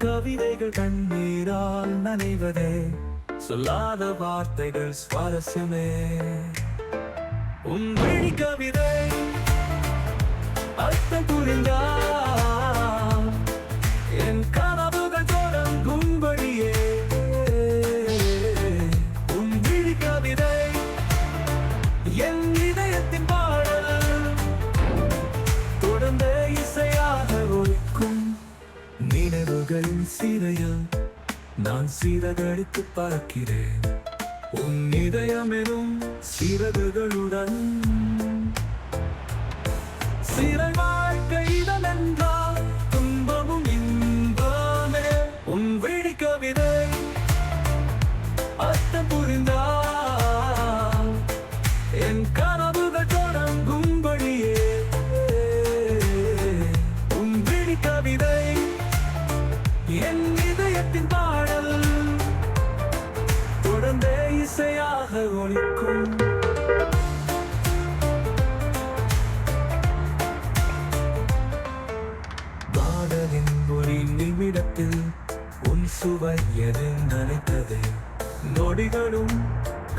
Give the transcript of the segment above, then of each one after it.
கவிதைகள் கண்ணீரால் நனைவதே. சொல்லாத வார்த்தைகள் சுவாரஸ்யமே. உன் வழி கவிதை அர்த்தம் புரிந்த சிறையில் நான் சீரகடித்து பார்க்கிறேன் உன் இதயம் எனும் சிறகுகளுடன் சிறை வாழ்க்கை இசையாக பாடலின் ஒரு நிமிடத்தில் உன் சுவை எது நினைத்தது? நொடிகளும்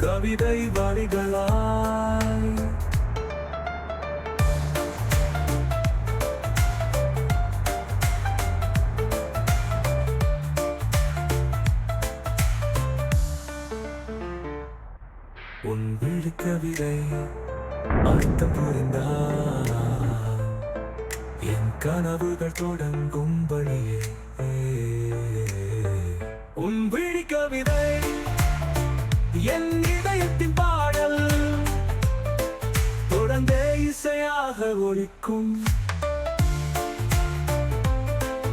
கவிதை வரிகளாய் உன் விழி கவிதை அர்த்தம் புரிந்தால் என் கனவுகள் தொடங்கும் வழியே. உன் விழி கவிதை என் இதயத்தின் பாடல் தொடர்ந்தே இசையாக ஒழிக்கும்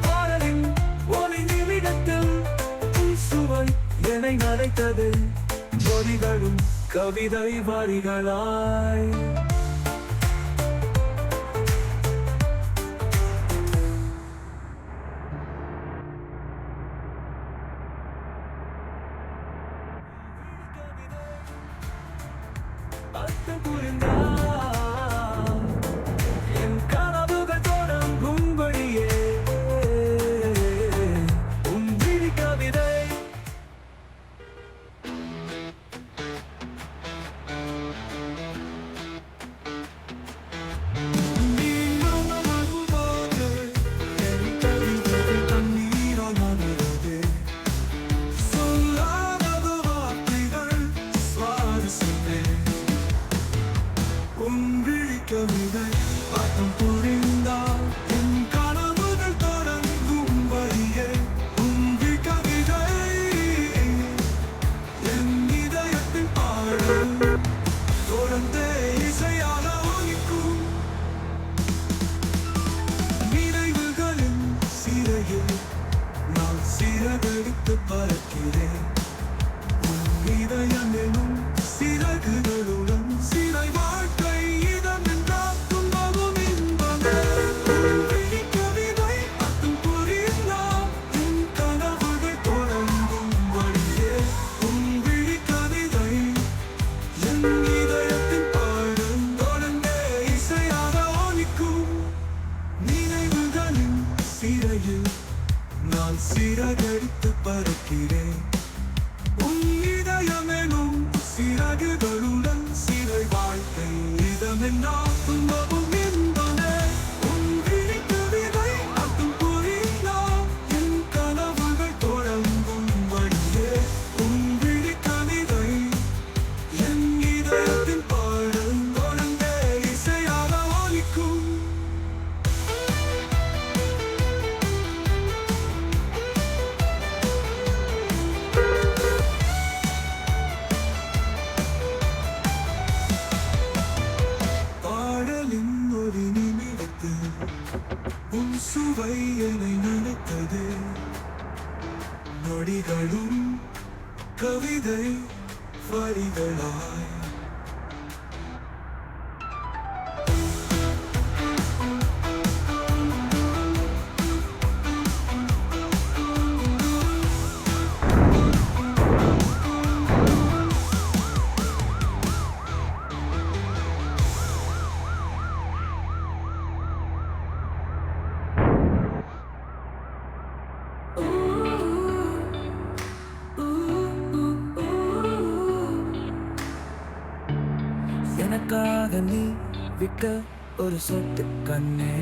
பாடலின் ஒளி நிமிடத்தில் சுவை என்னை நனைத்தது நொடிகளும் கவிதை வரிகளாய். விழி கவிதை அர்த்தம் புரிந்தால் நான் சிறகடித்து பறக்கிறேன். உன் இதயமெனும் சிறகுகளுடன் சிறை வாழ்க்கை இதமென்னா துன்பமும் இவை என்னை நினைத்தது. நொடிகளும் கவிதை வரிகளாய். எனக்காக நீ விட்ட ஒரு சொத்து கண்ணே.